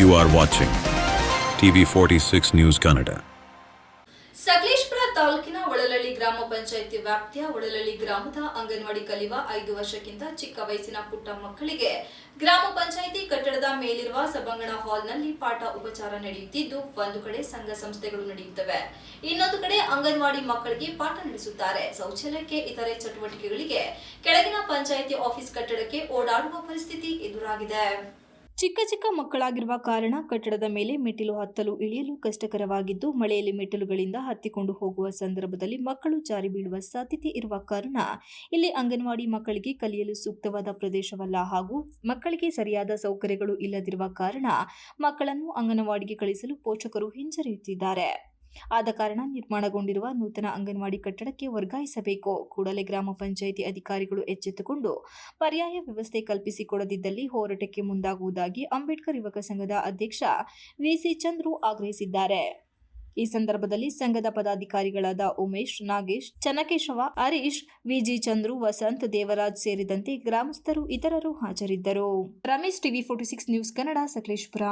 You are watching TV 46 News Kannada. Sakleshpur ತಾಲೂಕಿನ ಒಳಲಳ್ಳಿ ಗ್ರಾಮ ಪಂಚಾಯಿತಿ ವ್ಯಾಪ್ತಿಯ ಒಳಲಳ್ಳಿ ಗ್ರಾಮದ ಅಂಗನವಾಡಿ ಕಲಿವ ಐದು ವರ್ಷಕ್ಕಿಂತ ಚಿಕ್ಕ ವಯಸ್ಸಿನ ಪುಟ್ಟ ಮಕ್ಕಳಿಗೆ ಗ್ರಾಮ ಪಂಚಾಯಿತಿ ಕಟ್ಟಡದ ಮೇಲಿರುವ ಸಭಾಂಗಣ ಹಾಲ್ನಲ್ಲಿ ಪಾಠ ಉಪಚಾರ ನಡೆಯುತ್ತಿದ್ದು, ಒಂದು ಕಡೆ ಸಂಘ ಸಂಸ್ಥೆಗಳು ನಡೆಯುತ್ತವೆ. ಇನ್ನೊಂದು ಕಡೆ ಅಂಗನವಾಡಿ ಮಕ್ಕಳಿಗೆ ಪಾಠ ನಡೆಸುತ್ತಾರೆ. ಶೌಚಾಲಯಕ್ಕೆ, ಇತರೆ ಚಟುವಟಿಕೆಗಳಿಗೆ ಕೆಳಗಿನ ಪಂಚಾಯಿತಿ ಆಫೀಸ್ ಕಟ್ಟಡಕ್ಕೆ ಓಡಾಡುವ ಪರಿಸ್ಥಿತಿ ಎದುರಾಗಿದೆ. ಚಿಕ್ಕ ಚಿಕ್ಕ ಮಕ್ಕಳಾಗಿರುವ ಕಾರಣ ಕಟ್ಟಡದ ಮೇಲೆ ಮೆಟ್ಟಿಲು ಹತ್ತಲು ಇಳಿಯಲು ಕಷ್ಟಕರವಾಗಿದ್ದು, ಮಳೆಯಲ್ಲಿ ಮೆಟ್ಟಿಲುಗಳಿಂದ ಹತ್ತಿಕೊಂಡು ಹೋಗುವ ಸಂದರ್ಭದಲ್ಲಿ ಮಕ್ಕಳು ಜಾರಿ ಬೀಳುವ ಸಾಧ್ಯತೆ ಇರುವ ಕಾರಣ ಇಲ್ಲಿ ಅಂಗನವಾಡಿ ಮಕ್ಕಳಿಗೆ ಕಲಿಯಲು ಸೂಕ್ತವಾದ ಪ್ರದೇಶವಲ್ಲ ಹಾಗೂ ಮಕ್ಕಳಿಗೆ ಸರಿಯಾದ ಸೌಕರ್ಯಗಳು ಇಲ್ಲದಿರುವ ಕಾರಣ ಮಕ್ಕಳನ್ನು ಅಂಗನವಾಡಿಗೆ ಕಳಿಸಲು ಪೋಷಕರು ಹಿಂಜರಿಯುತ್ತಿದ್ದಾರೆ. ಆದ ಕಾರಣ ನಿರ್ಮಾಣಗೊಂಡಿರುವ ನೂತನ ಅಂಗನವಾಡಿ ಕಟ್ಟಡಕ್ಕೆ ವರ್ಗಾಯಿಸಬೇಕು. ಕೂಡಲೇ ಗ್ರಾಮ ಪಂಚಾಯಿತಿ ಅಧಿಕಾರಿಗಳು ಎಚ್ಚೆತ್ತುಕೊಂಡು ಪರ್ಯಾಯ ವ್ಯವಸ್ಥೆ ಕಲ್ಪಿಸಿಕೊಡದಿದ್ದಲ್ಲಿ ಹೋರಾಟಕ್ಕೆ ಮುಂದಾಗುವುದಾಗಿ ಅಂಬೇಡ್ಕರ್ ಯುವಕ ಸಂಘದ ಅಧ್ಯಕ್ಷ ವಿಸಿ ಚಂದ್ರು ಆಗ್ರಹಿಸಿದ್ದಾರೆ. ಈ ಸಂದರ್ಭದಲ್ಲಿ ಸಂಘದ ಪದಾಧಿಕಾರಿಗಳಾದ ಉಮೇಶ್, ನಾಗೇಶ್, ಚನ್ನಕೇಶವ, ಹರೀಶ್, ವಿಜಿ ಚಂದ್ರು, ವಸಂತ್, ದೇವರಾಜ್ ಸೇರಿದಂತೆ ಗ್ರಾಮಸ್ಥರು ಇತರರು ಹಾಜರಿದ್ದರು. Ramesh TV forty six news Kannada Sakleshpur.